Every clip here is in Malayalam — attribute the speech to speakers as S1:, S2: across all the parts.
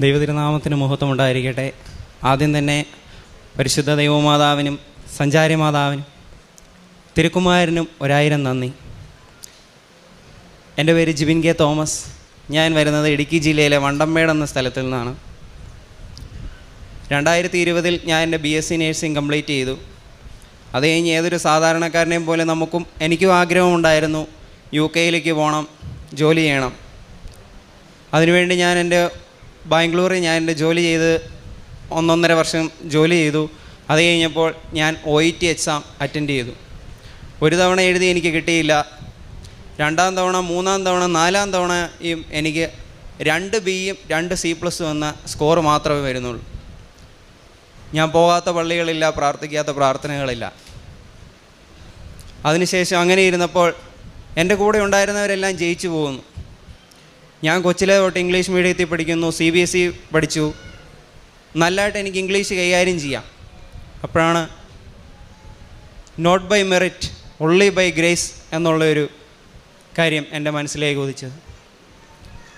S1: ദൈവതിരുനാമത്തിന് മുഹൂർത്തം ഉണ്ടായിരിക്കട്ടെ ആദ്യം തന്നെ പരിശുദ്ധ ദൈവമാതാവിനും സഞ്ചാരി മാതാവിനും തിരുക്കുമാരനും ഒരായിരം നന്ദി. എന്റെ പേര് ജിബിൻ കെ തോമസ്. ഞാൻ വരുന്നത് ഇടുക്കി ജില്ലയിലെ വണ്ടമ്പേട് എന്ന സ്ഥലത്തു നിന്നാണ്. രണ്ടായിരത്തി ഇരുപതിൽ ഞാൻ എന്റെ B S C nursing complete ചെയ്തു. അത് കഴിഞ്ഞ് ഏതൊരു സാധാരണക്കാരനെയും പോലെ നമുക്കും എനിക്കും ആഗ്രഹമുണ്ടായിരുന്നു യു കെയിലേക്ക് പോകണം ജോലി ചെയ്യണം. അതിനുവേണ്ടി ഞാൻ എന്റെ ബാംഗ്ലൂരിൽ ഞാൻ എന്റെ ജോലി ചെയ്ത് ഒന്നൊന്നര വർഷം ജോലി ചെയ്തു. അത് കഴിഞ്ഞപ്പോൾ ഞാൻ O E T exam attend ചെയ്തു. ഒരു തവണ എഴുതി എനിക്ക് കിട്ടിയില്ല. രണ്ടാം തവണ മൂന്നാം തവണ നാലാം തവണയും എനിക്ക് രണ്ട് ബിയും രണ്ട് സി പ്ലസും എന്ന സ്കോർ മാത്രമേ വരുന്നുള്ളൂ. ഞാൻ പോകാത്ത പള്ളികളില്ല പ്രാർത്ഥിക്കാത്ത പ്രാർത്ഥനകളില്ല. അതിനുശേഷം അങ്ങനെ ഇരുന്നപ്പോൾ എന്റെ കൂടെ ഉണ്ടായിരുന്നവരെല്ലാം ജയിച്ചു പോകുന്നു. ഞാൻ കൊച്ചിലെ തൊട്ട് ഇംഗ്ലീഷ് മീഡിയത്തിൽ പഠിക്കുന്നു സി ബി എസ് ഇ പഠിച്ചു. നല്ലതായിട്ട് എനിക്ക് ഇംഗ്ലീഷ് കൈകാര്യം ചെയ്യാം. അപ്പോഴാണ് not by merit only by grace എന്നുള്ളൊരു കാര്യം എന്റെ മനസ്സിലേക്ക് ഉദിച്ചത്.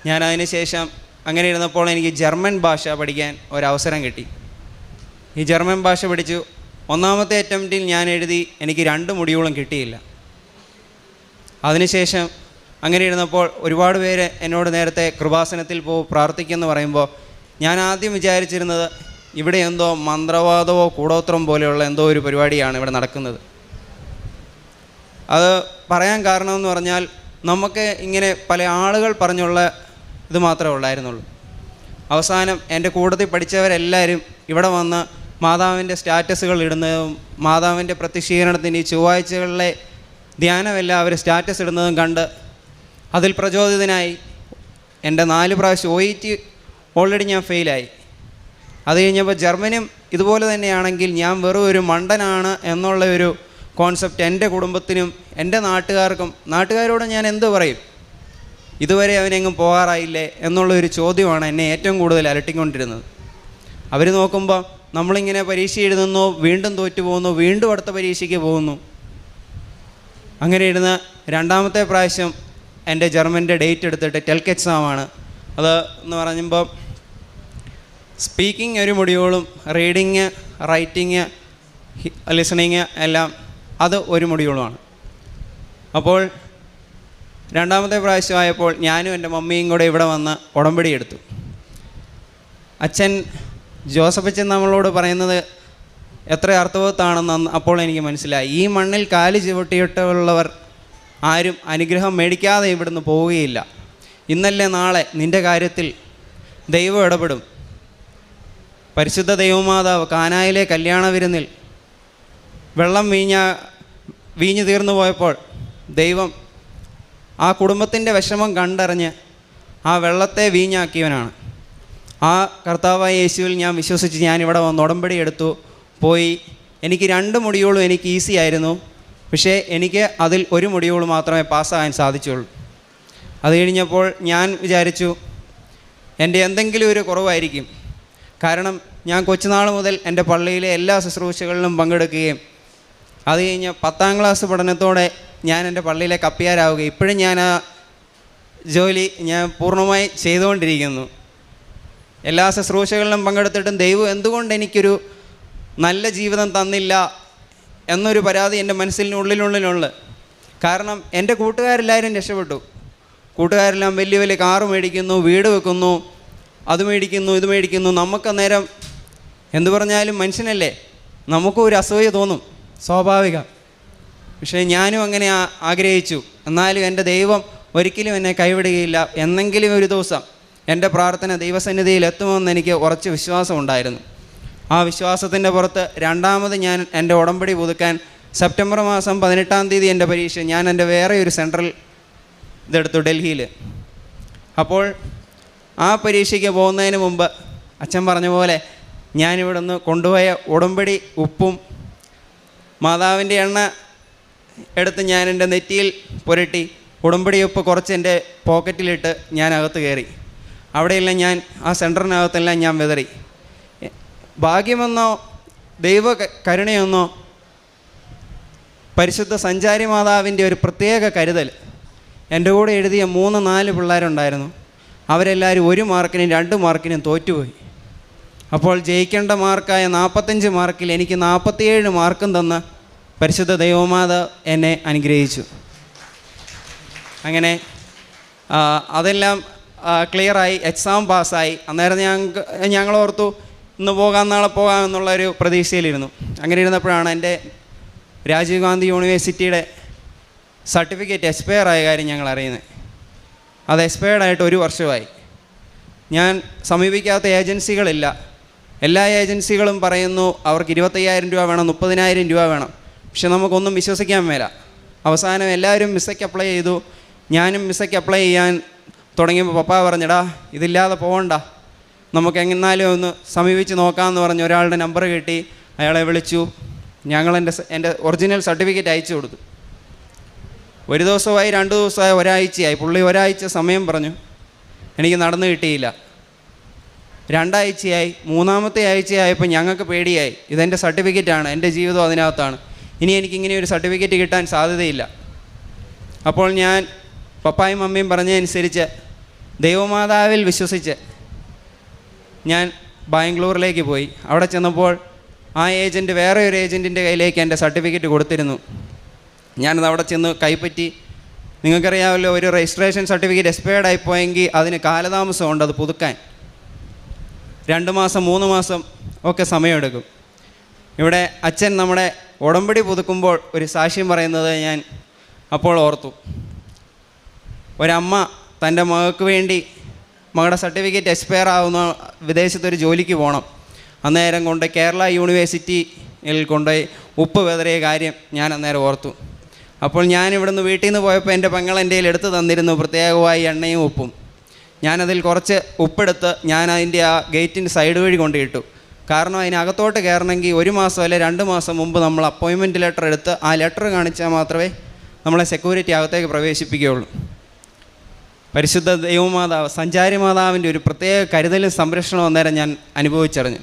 S1: ഞാൻ അതിനുശേഷം അങ്ങനെ ഇരുന്നപ്പോൾ എനിക്ക് ജർമ്മൻ ഭാഷ പഠിക്കാൻ ഒരവസരം കിട്ടി. ഈ ജർമ്മൻ ഭാഷ പഠിച്ചു. ഒന്നാമത്തെ അറ്റംപ്റ്റിൽ ഞാൻ എഴുതി എനിക്ക് രണ്ട് മുടിയോളം കിട്ടിയില്ല. അതിനുശേഷം അങ്ങനെ ഇരുന്നപ്പോൾ ഒരുപാട് പേര് എന്നോട് നേരത്തെ കൃപാസനത്തിൽ പോ പ്രാർത്ഥിക്കുമെന്ന് പറയുമ്പോൾ ഞാൻ ആദ്യം വിചാരിച്ചിരുന്നത് ഇവിടെ എന്തോ മന്ത്രവാദമോ കൂടോത്രം പോലെയുള്ള എന്തോ ഒരു പരിപാടിയാണ് ഇവിടെ നടക്കുന്നത്. അത് പറയാൻ കാരണമെന്ന് പറഞ്ഞാൽ നമുക്ക് ഇങ്ങനെ പല ആളുകൾ പറഞ്ഞുള്ള ഇത് മാത്രമേ ഉള്ളായിരുന്നുള്ളൂ. അവസാനം എന്റെ കൂട്ടത്തിൽ പഠിച്ചവരെല്ലാവരും ഇവിടെ വന്ന് മാതാവിന്റെ സ്റ്റാറ്റസുകൾ ഇടുന്നതും മാതാവിന്റെ പ്രത്യക്ഷീകരണത്തിന്റെ ഈ ചൊവ്വാഴ്ചകളിലെ ധ്യാനമെല്ലാം അവർ സ്റ്റാറ്റസ് ഇടുന്നതും കണ്ട് അതിൽ പ്രചോദിതനായി. എന്റെ നാല് പ്രാവശ്യം ഒ ഇ ടി ഓൾറെഡി ഞാൻ ഫെയിലായി അത് കഴിഞ്ഞപ്പോൾ ജർമ്മനും ഇതുപോലെ തന്നെയാണെങ്കിൽ ഞാൻ വെറും ഒരു മണ്ടനാണ് എന്നുള്ള ഒരു കോൺസെപ്റ്റ് എന്റെ കുടുംബത്തിനും എന്റെ നാട്ടുകാർക്കും നാട്ടുകാരോട് ഞാൻ എന്ത് പറയും? ഇതുവരെ അവനെങ്ങും പോകാറായില്ലേ എന്നുള്ളൊരു ചോദ്യമാണ് എന്നെ ഏറ്റവും കൂടുതൽ അലട്ടിക്കൊണ്ടിരുന്നത്. അവർ നോക്കുമ്പോൾ നമ്മളിങ്ങനെ പരീക്ഷ എഴുതുന്നു വീണ്ടും തോറ്റു പോകുന്നു വീണ്ടും അടുത്ത പരീക്ഷയ്ക്ക് പോകുന്നു. അങ്ങനെ ഇരുന്ന് രണ്ടാമത്തെ പ്രാവശ്യം എന്റെ ജർമ്മന്റെ ഡേറ്റ് എടുത്തിട്ട് ടെൽക്ക് എക്സാമാണ് അത് എന്ന് പറയുമ്പോൾ സ്പീക്കിംഗ് ഒരു മുടിയോളും റീഡിങ് റൈറ്റിങ് ലിസണിങ് എല്ലാം അത് ഒരു മുടിയോളുമാണ് അപ്പോൾ രണ്ടാമത്തെ പ്രാവശ്യമായപ്പോൾ ഞാനും എന്റെ മമ്മിയും കൂടെ ഇവിടെ വന്ന് ഉടമ്പടി എടുത്തു. അച്ഛൻ ജോസഫ് അച്ഛൻ നമ്മളോട് പറയുന്നത് എത്ര അർത്ഥവത്താണെന്ന് അപ്പോൾ എനിക്ക് മനസ്സിലായി. ഈ മണ്ണിൽ കാൽ ചുവട്ടിയിട്ടുള്ളവർ ആരും അനുഗ്രഹം മേടിക്കാതെ ഇവിടുന്ന് പോവുകയില്ല. ഇന്നല്ലേ നാളെ നിന്റെ കാര്യത്തിൽ ദൈവം ഇടപെടും. പരിശുദ്ധ ദൈവമാതാവ് കാനായിലെ കല്യാണ വിരുന്നിൽ വെള്ളം വീഞ്ഞ വീഞ്ഞു തീർന്നു പോയപ്പോൾ ദൈവം ആ കുടുംബത്തിന്റെ വിഷമം കണ്ടറിഞ്ഞ് ആ വെള്ളത്തെ വീഞ്ഞാക്കിയവനാണ്. ആ കർത്താവായ യേശുവിൽ ഞാൻ വിശ്വസിച്ച് ഞാനിവിടെ വന്ന് ഉടമ്പടി എടുത്തു പോയി. എനിക്ക് രണ്ട് മുടിയോളും എനിക്ക് ഈസി ആയിരുന്നു. പക്ഷേ എനിക്ക് അതിൽ ഒരു മൊഡ്യൂൾ മാത്രമേ പാസ്സാകാൻ സാധിച്ചുള്ളൂ. അത് കഴിഞ്ഞപ്പോൾ ഞാൻ വിചാരിച്ചു എന്റെ എന്തെങ്കിലും ഒരു കുറവായിരിക്കും. കാരണം ഞാൻ കൊച്ചുനാൾ മുതൽ എന്റെ പള്ളിയിലെ എല്ലാ ശുശ്രൂഷകളിലും പങ്കെടുക്കുകയും അത് കഴിഞ്ഞ് പത്താം ക്ലാസ് പഠനത്തോടെ ഞാൻ എന്റെ പള്ളിയിലെ കപ്പിയാരാവുകയും ഇപ്പോഴും ഞാൻ ആ ജോലി ഞാൻ പൂർണമായി ചെയ്തുകൊണ്ടിരിക്കുന്നു. എല്ലാ ശുശ്രൂഷകളിലും പങ്കെടുത്തിട്ടും ദൈവം എന്തുകൊണ്ട് എനിക്കൊരു നല്ല ജീവിതം തന്നില്ല എന്നൊരു പരാതി എന്റെ മനസ്സിനുള്ളിലുള്ളിലുള്ള കാരണം എന്റെ കൂട്ടുകാരെല്ലാവരും രക്ഷപ്പെട്ടു. കൂട്ടുകാരെല്ലാം വലിയ വലിയ കാറ് മേടിക്കുന്നു വീട് വെക്കുന്നു അത് മേടിക്കുന്നു ഇത് മേടിക്കുന്നു. നമുക്ക് നേരം എന്തു പറഞ്ഞാലും മനുഷ്യനല്ലേ? നമുക്കും ഒരു അസൂയ തോന്നും. സ്വാഭാവികം. പക്ഷേ ഞാനും അങ്ങനെ ആഗ്രഹിച്ചു. എന്നാലും എന്റെ ദൈവം ഒരിക്കലും എന്നെ കൈവിടുകയില്ല. എന്നെങ്കിലും ഒരു ദിവസം എന്റെ പ്രാർത്ഥന ദൈവസന്നിധിയിൽ എത്തുമെന്ന് എനിക്ക് ഉറച്ച് വിശ്വാസമുണ്ടായിരുന്നു ആ വിശ്വാസത്തിന്റെ പുറത്ത് രണ്ടാമത് ഞാൻ എന്റെ ഉടമ്പടി പുതുക്കാൻ സെപ്റ്റംബർ മാസം പതിനെട്ടാം തീയതി എന്റെ പരീക്ഷ. ഞാൻ എന്റെ വേറെ ഒരു സെൻട്രൽ ഇതെടുത്തു ഡൽഹിയിൽ. അപ്പോൾ ആ പരീക്ഷയ്ക്ക് പോകുന്നതിന് മുമ്പ് അച്ഛൻ പറഞ്ഞ പോലെ ഞാനിവിടെ നിന്ന് കൊണ്ടുപോയ ഉടമ്പടി ഉപ്പും മാതാവിന്റെ എണ്ണ എടുത്ത് ഞാൻ എന്റെ നെറ്റിയിൽ പുരട്ടി ഉടമ്പടി ഉപ്പ് കുറച്ച് എന്റെ പോക്കറ്റിലിട്ട് ഞാൻ അകത്ത് കയറി. അവിടെയെല്ലാം ഞാൻ ആ സെന്ററിനകത്തെല്ലാം ഞാൻ വിതറി. ഭാഗ്യമെന്നോ ദൈവ കരുണയെന്നോ പരിശുദ്ധ സഞ്ചാരി മാതാവിന്റെ ഒരു പ്രത്യേക കരുതൽ. എന്റെ കൂടെ എഴുതിയ മൂന്ന് നാല് പിള്ളേരുണ്ടായിരുന്നു. അവരെല്ലാവരും ഒരു മാർക്കിനും രണ്ട് മാർക്കിനും തോറ്റുപോയി. അപ്പോൾ ജയിക്കേണ്ട മാർക്കായ നാൽപ്പത്തഞ്ച് മാർക്കിൽ എനിക്ക് നാൽപ്പത്തിയേഴ് മാർക്കും തന്ന് പരിശുദ്ധ ദൈവമാത എന്നെ അനുഗ്രഹിച്ചു. അങ്ങനെ അതെല്ലാം ക്ലിയറായി എക്സാം പാസ്സായി. അന്നേരം ഞങ്ങൾക്ക് ഞങ്ങൾ ഓർത്തു ഇന്ന് പോകാം നാളെ പോകാം എന്നുള്ളൊരു പ്രതീക്ഷയിലിരുന്നു. അങ്ങനെ ഇരുന്നപ്പോഴാണ് എന്റെ രാജീവ് ഗാന്ധി യൂണിവേഴ്സിറ്റിയുടെ സർട്ടിഫിക്കറ്റ് എക്സ്പയർ ആയ കാര്യം ഞങ്ങൾ അറിയുന്നത്. അത് എക്സ്പയർഡ് ആയിട്ട് ഒരു വർഷമായി. ഞാൻ സമീപിക്കാത്ത ഏജൻസികളില്ല. എല്ലാ ഏജൻസികളും പറയുന്നു അവർക്ക് ഇരുപത്തയ്യായിരം രൂപ വേണം മുപ്പതിനായിരം രൂപ വേണം. പക്ഷെ നമുക്കൊന്നും വിശ്വസിക്കാൻ മേല. അവസാനം എല്ലാവരും മിസ്സയ്ക്ക് അപ്ലൈ ചെയ്തു. ഞാനും മിസ്സയ്ക്ക് അപ്ലൈ ചെയ്യാൻ തുടങ്ങിയപ്പോൾ പപ്പ പറഞ്ഞിടാ ഇതില്ലാതെ പോകണ്ട നമുക്ക് എങ്ങനാലും ഒന്ന് സമീപിച്ച് നോക്കാമെന്ന് പറഞ്ഞ് ഒരാളുടെ നമ്പർ കിട്ടി അയാളെ വിളിച്ചു. ഞങ്ങൾ എന്റെ എന്റെ ഒറിജിനൽ സർട്ടിഫിക്കറ്റ് അയച്ചു കൊടുത്തു. ഒരു ദിവസമായി രണ്ട് ദിവസമായി ഒരാഴ്ചയായി. പുള്ളി ഒരാഴ്ച സമയം പറഞ്ഞു എനിക്ക് നടന്നു കിട്ടിയില്ല. രണ്ടാഴ്ചയായി മൂന്നാമത്തെ ആഴ്ചയായപ്പോൾ ഞങ്ങൾക്ക് പേടിയായി. ഇതെന്റെ സർട്ടിഫിക്കറ്റാണ് എന്റെ ജീവിതം അതിനകത്താണ്. ഇനി എനിക്കിങ്ങനെ ഒരു സർട്ടിഫിക്കറ്റ് കിട്ടാൻ സാധ്യതയില്ല. അപ്പോൾ ഞാൻ പപ്പായും മമ്മിയും പറഞ്ഞതനുസരിച്ച് ദൈവമാതാവിൽ വിശ്വസിച്ച് ഞാൻ ബാംഗ്ലൂരിലേക്ക് പോയി. അവിടെ ചെന്നപ്പോൾ ആ ഏജന്റ് വേറെ ഒരു ഏജന്റിന്റെ കയ്യിലേക്ക് എന്റെ സർട്ടിഫിക്കറ്റ് കൊടുത്തിരുന്നു. ഞാനത് അവിടെ ചെന്ന് കൈപ്പറ്റി. നിങ്ങൾക്കറിയാമല്ലോ ഒരു രജിസ്ട്രേഷൻ സർട്ടിഫിക്കറ്റ് എക്സ്പയർഡ് ആയി പോയെങ്കിൽ അതിന് കാലതാമസമുണ്ട് അത് പുതുക്കാൻ. രണ്ട് മാസം മൂന്ന് മാസം ഒക്കെ സമയമെടുക്കും. ഇവിടെ അച്ഛൻ നമ്മുടെ ഉടമ്പടി പുതുക്കുമ്പോൾ ഒരു സാക്ഷ്യം പറയുന്നത് ഞാൻ അപ്പോൾ ഓർത്തു. ഒരമ്മ തന്റെ മകൾക്ക് വേണ്ടി മകളുടെ സർട്ടിഫിക്കറ്റ് എക്സ്പയർ ആവുന്ന വിദേശത്തൊരു ജോലിക്ക് പോകണം അന്നേരം കൊണ്ട് കേരള യൂണിവേഴ്സിറ്റിയിൽ കൊണ്ടുപോയി ഉപ്പ് വെതറിയ കാര്യം ഞാൻ അന്നേരം ഓർത്തു. അപ്പോൾ ഞാൻ ഇവിടുന്ന് വീട്ടിൽ നിന്ന് പോയപ്പോൾ എന്റെ പെങ്ങൾ എന്റെ കയ്യിൽ എടുത്ത് തന്നിരുന്നു പ്രത്യേകമായി എണ്ണയും ഉപ്പും. ഞാനതിൽ കുറച്ച് ഉപ്പെടുത്ത് ഞാൻ അതിന്റെ ആ ഗേറ്റിന്റെ സൈഡ് വഴി കൊണ്ട് ഇട്ടു. കാരണം അതിനകത്തോട്ട് കയറണമെങ്കിൽ ഒരു മാസം അല്ലെ രണ്ട് മാസം മുമ്പ് നമ്മൾ അപ്പോയിൻമെന്റ് ലെറ്റർ എടുത്ത് ആ ലെറ്റർ കാണിച്ചാൽ മാത്രമേ നമ്മളെ സെക്യൂരിറ്റി അകത്തേക്ക് പ്രവേശിപ്പിക്കുകയുള്ളൂ. പരിശുദ്ധ ദൈവമാതാവ് സഞ്ചാരി മാതാവിന്റെ ഒരു പ്രത്യേക കരുതലും സംരക്ഷണവും അന്നേരം ഞാൻ അനുഭവിച്ചറിഞ്ഞു.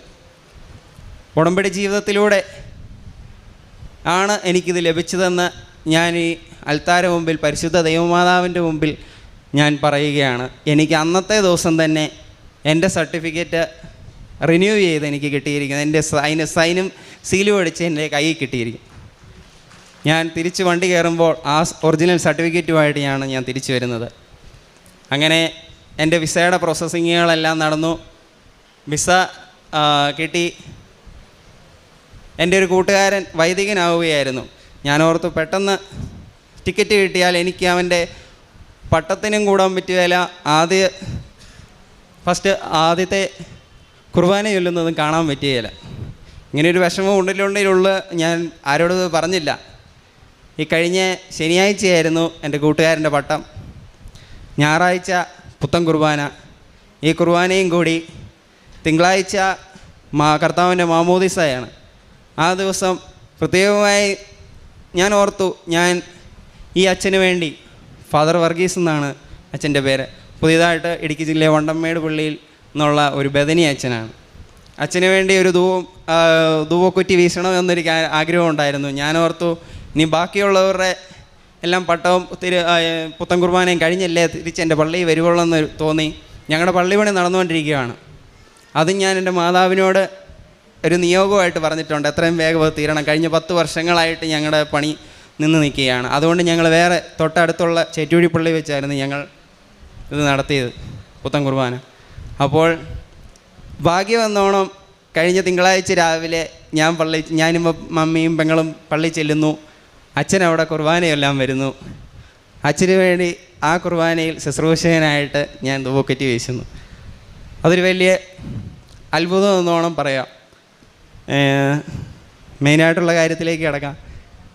S1: ഉടമ്പടി ജീവിതത്തിലൂടെ ആണ് എനിക്കിത് ലഭിച്ചതെന്ന് ഞാൻ ഈ അൽത്താര മുമ്പിൽ പരിശുദ്ധ ദൈവമാതാവിന്റെ മുമ്പിൽ ഞാൻ പറയുകയാണ്. എനിക്ക് അന്നത്തെ ദിവസം തന്നെ എന്റെ സർട്ടിഫിക്കറ്റ് റിന്യൂ ചെയ്ത് എനിക്ക് കിട്ടിയിരിക്കുന്നത് എന്റെ സൈന് സൈനും സീലും അടിച്ച് എന്റെ കയ്യിൽ കിട്ടിയിരിക്കും ഞാൻ തിരിച്ച് വണ്ടി കയറുമ്പോൾ ആ ഒറിജിനൽ സർട്ടിഫിക്കറ്റുമായിട്ടാണ് ഞാൻ തിരിച്ചു വരുന്നത്. അങ്ങനെ എന്റെ വിസയുടെ പ്രോസസ്സിങ്ങുകളെല്ലാം നടന്നു. വിസ കിട്ടി. എന്റെ ഒരു കൂട്ടുകാരൻ വൈദികനാവുകയായിരുന്നു. ഞാൻ ഓർത്തു പെട്ടെന്ന് ടിക്കറ്റ് കിട്ടിയാൽ എനിക്ക് അവന്റെ പട്ടത്തിനും കൂടാൻ പറ്റുകയില്ല. ആദ്യ ഫസ്റ്റ് ആദ്യത്തെ കുർബാന ചൊല്ലുന്നതും കാണാൻ പറ്റുകയില്ല. ഇങ്ങനെ ഒരു വിഷമം ഉള്ളിലുള്ളിലുള്ള ഞാൻ ആരോടും പറഞ്ഞില്ല. ഈ കഴിഞ്ഞ ശനിയാഴ്ചയായിരുന്നു എന്റെ കൂട്ടുകാരന്റെ പട്ടം. ഞായറാഴ്ച പുത്തൻ കുർബാന. ഈ കുർബാനയും കൂടി തിങ്കളാഴ്ച മാ കർത്താവിന്റെ മാമോദിസയാണ്. ആ ദിവസം പ്രത്യേകമായി ഞാൻ ഓർത്തു ഞാൻ ഈ അച്ഛന് വേണ്ടി ഫാദർ വർഗീസ് എന്നാണ് അച്ഛന്റെ പേര്. പുതിയതായിട്ട് ഇടുക്കി ജില്ലയിലെ വണ്ടമ്മേട് പള്ളിയിൽ നിന്നുള്ള ഒരു ബദനി അച്ഛനാണ്. അച്ഛന് വേണ്ടി ഒരു ധൂവം ധൂവക്കുറ്റി വീശണം എന്നൊരു ആഗ്രഹം ഉണ്ടായിരുന്നു. ഞാൻ ഓർത്തു ഇനി ബാക്കിയുള്ളവരുടെ എല്ലാം പട്ടവും തിരു പുത്തൻ കുർബാനയും കഴിഞ്ഞല്ലേ തിരിച്ച് എന്റെ പള്ളിയിൽ വരുവുള്ളൂ തോന്നി. ഞങ്ങളുടെ പള്ളി പണി നടന്നുകൊണ്ടിരിക്കുകയാണ്. അതും ഞാൻ എന്റെ മാതാവിനോട് ഒരു നിയോഗമായിട്ട് പറഞ്ഞിട്ടുണ്ട്. എത്രയും വേഗം തീരണം. കഴിഞ്ഞ പത്ത് വർഷങ്ങളായിട്ട് ഞങ്ങളുടെ പണി നിന്ന് നിൽക്കുകയാണ്. അതുകൊണ്ട് ഞങ്ങൾ വേറെ തൊട്ടടുത്തുള്ള ചേറ്റുവഴി പള്ളി വെച്ചായിരുന്നു ഞങ്ങൾ ഇത് നടത്തിയത് പുത്തൻ കുർബാന. അപ്പോൾ ഭാഗ്യം എന്നോണം കഴിഞ്ഞ തിങ്കളാഴ്ച രാവിലെ ഞാൻ പള്ളി ഞാനും മമ്മിയും പെങ്ങളും പള്ളി ചെല്ലുന്നു. അച്ഛൻ അവിടെ കുർബാനയെല്ലാം വരുന്നു. അച്ഛന് വേണ്ടി ആ കുർബാനയിൽ ശുശ്രൂഷകനായിട്ട് ഞാൻ തൂക്കറ്റി വീശുന്നു അതൊരു വലിയ അത്ഭുതം എന്നോണം പറയാം. മെയിനായിട്ടുള്ള കാര്യത്തിലേക്ക് കിടക്കാം.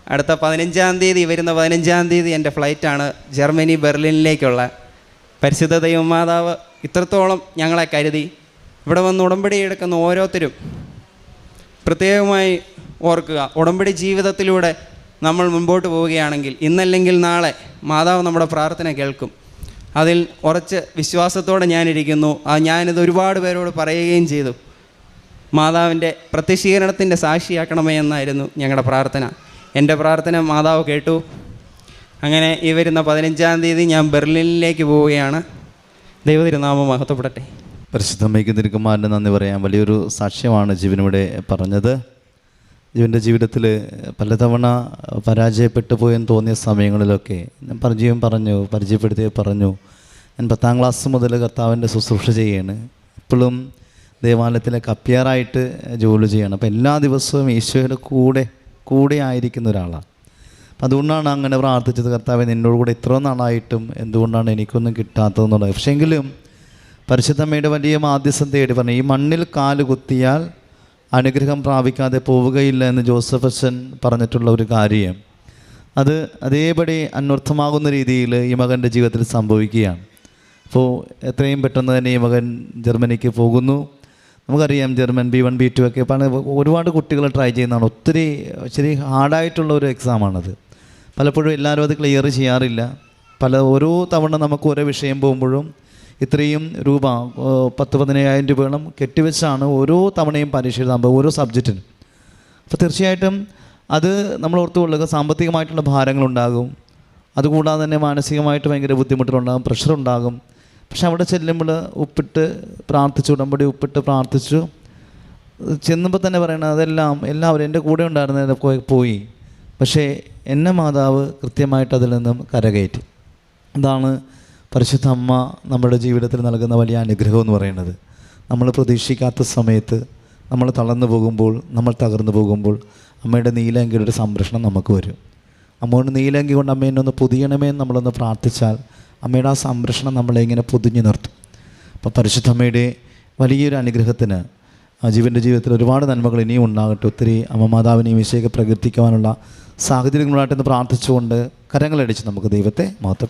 S1: അടുത്ത പതിനഞ്ചാം തീയതി വരുന്ന പതിനഞ്ചാം തീയതി എന്റെ ഫ്ലൈറ്റാണ് ജർമ്മനി ബെർലിനിലേക്കുള്ള. പരിശുദ്ധ ദൈവമാതാവ് ഇത്രത്തോളം ഞങ്ങളെ കരുതി. ഇവിടെ വന്ന് ഉടമ്പടി എടുക്കുന്ന ഓരോരുത്തരും പ്രത്യേകമായി ഓർക്കുക. ഉടമ്പടി ജീവിതത്തിലൂടെ നമ്മൾ മുമ്പോട്ട് പോവുകയാണെങ്കിൽ ഇന്നല്ലെങ്കിൽ നാളെ മാതാവ് നമ്മുടെ പ്രാർത്ഥന കേൾക്കും. അതിൽ ഉറച്ച് വിശ്വാസത്തോടെ ഞാനിരിക്കുന്നു. ഞാനിത് ഒരുപാട് പേരോട് പറയുകയും ചെയ്തു. മാതാവിന്റെ പ്രത്യക്ഷീകരണത്തിന്റെ സാക്ഷിയാക്കണമേ എന്നായിരുന്നു ഞങ്ങളുടെ പ്രാർത്ഥന. എന്റെ പ്രാർത്ഥന മാതാവ് കേട്ടു. അങ്ങനെ ഈ വരുന്ന പതിനഞ്ചാം തീയതി ഞാൻ ബെർലിനിലേക്ക് പോവുകയാണ്. ദൈവതിരുനാമം മഹത്വപ്പെടട്ടെ.
S2: പരിശുദ്ധമ്മയ്ക്ക് തിരുക്കുമാരന് നന്ദി പറയാൻ വലിയൊരു സാക്ഷ്യമാണ് ജീവനിവിടെ പറഞ്ഞത്. ജീവന്റെ ജീവിതത്തിൽ പലതവണ പരാജയപ്പെട്ടു പോയെന്ന് തോന്നിയ സമയങ്ങളിലൊക്കെ ഞാൻ പരിചയം പറഞ്ഞു പരിചയപ്പെടുത്തി പറഞ്ഞു. ഞാൻ പത്താം ക്ലാസ് മുതൽ കർത്താവിന്റെ ശുശ്രൂഷ ചെയ്യാണ്. ഇപ്പോഴും ദേവാലയത്തിലെ കപ്പ്യാറായിട്ട് ജോലി ചെയ്യണം. അപ്പോൾ എല്ലാ ദിവസവും ഈശോയുടെ കൂടെ കൂടെ ആയിരിക്കുന്ന ഒരാളാണ്. അതുകൊണ്ടാണ് അങ്ങനെ പ്രാർത്ഥിച്ചത് കർത്താവ് നിന്നോട് കൂടെ ഇത്ര നാളായിട്ടും എന്തുകൊണ്ടാണ് എനിക്കൊന്നും കിട്ടാത്തതെന്നുള്ളത്? പക്ഷേ എങ്കിലും പരിശുദ്ധമ്മയുടെ വലിയ മാധ്യസ്ഥം തേടി പറഞ്ഞു ഈ മണ്ണിൽ കാൽ കുത്തിയാൽ അനുഗ്രഹം പ്രാപിക്കാതെ പോവുകയില്ല എന്ന് ജോസഫ് അച്ഛൻ പറഞ്ഞിട്ടുള്ള ഒരു കാര്യം. അത് അതേപടി അന്വർത്ഥമാകുന്ന രീതിയിൽ ഈ മകന്റെ ജീവിതത്തിൽ സംഭവിക്കുകയാണ്. അപ്പോൾ എത്രയും പെട്ടെന്ന് തന്നെ ഈ മകൻ ജർമ്മനിക്ക് പോകുന്നു. നമുക്കറിയാം German B one B two ഒക്കെ പല ഒരുപാട് കുട്ടികൾ ട്രൈ ചെയ്യുന്നതാണ്. ഒത്തിരി ശരി ഹാർഡായിട്ടുള്ള ഒരു എക്സാമാണത്. പലപ്പോഴും എല്ലാവരും അത് ക്ലിയർ ചെയ്യാറില്ല. പല ഓരോ തവണ നമുക്ക് ഓരോ വിഷയം പോകുമ്പോഴും ഇത്രയും രൂപ പത്ത് പതിനയ്യായിരം രൂപയോളം കെട്ടിവെച്ചാണ് ഓരോ തവണയും പരീക്ഷ ഓരോ സബ്ജക്റ്റിനും. അപ്പോൾ തീർച്ചയായിട്ടും അത് നമ്മൾ ഓർത്തുകൊള്ളുക സാമ്പത്തികമായിട്ടുള്ള ഭാരങ്ങളുണ്ടാകും. അതുകൂടാതെ തന്നെ മാനസികമായിട്ട് ഭയങ്കര ബുദ്ധിമുട്ടുകളുണ്ടാകും പ്രഷറുണ്ടാകും. പക്ഷെ അവിടെ ചെല്ലുമ്പോൾ ഉപ്പിട്ട് പ്രാർത്ഥിച്ചു ഉടമ്പടി ഉപ്പിട്ട് പ്രാർത്ഥിച്ചു. ചെന്നുമ്പോൾ തന്നെ പറയണത് അതെല്ലാം എല്ലാവരും എന്റെ കൂടെ ഉണ്ടായിരുന്ന പോയി. പക്ഷേ എന്നെ മാതാവ് കൃത്യമായിട്ട് അതിൽ നിന്നും കരകയറ്റി. അതാണ് പരിശുദ്ധ അമ്മ നമ്മുടെ ജീവിതത്തിൽ നൽകുന്ന വലിയ അനുഗ്രഹം എന്ന് പറയുന്നത്. നമ്മൾ പ്രതീക്ഷിക്കാത്ത സമയത്ത് നമ്മൾ തളർന്നു പോകുമ്പോൾ നമ്മൾ തകർന്നു പോകുമ്പോൾ അമ്മയുടെ നീലങ്കിയുടെ ഒരു സംരക്ഷണം നമുക്ക് വരും. അമ്മയുടെ നീലങ്കി കൊണ്ട് അമ്മേനെ ഒന്ന് പൊതിയണമേ എന്ന് നമ്മളൊന്ന് പ്രാർത്ഥിച്ചാൽ അമ്മയുടെ ആ സംരക്ഷണം നമ്മളെ ഇങ്ങനെ പൊതിഞ്ഞു നിർത്തും. അപ്പോൾ പരിശുദ്ധ അമ്മയുടെ വലിയൊരു അനുഗ്രഹത്തിന് ജീവന്റെ ജീവിതത്തിൽ ഒരുപാട് നന്മകൾ ഇനിയും ഉണ്ടാകട്ടെ. ഒത്തിരി അമ്മ മാതാവിനെ വിഷയൊക്കെ പ്രകീർത്തിക്കുവാനുള്ള സാഹചര്യങ്ങളായിട്ടൊന്ന് പ്രാർത്ഥിച്ചുകൊണ്ട് കരങ്ങളടിച്ച് നമുക്ക് ദൈവത്തെ മഹത്വ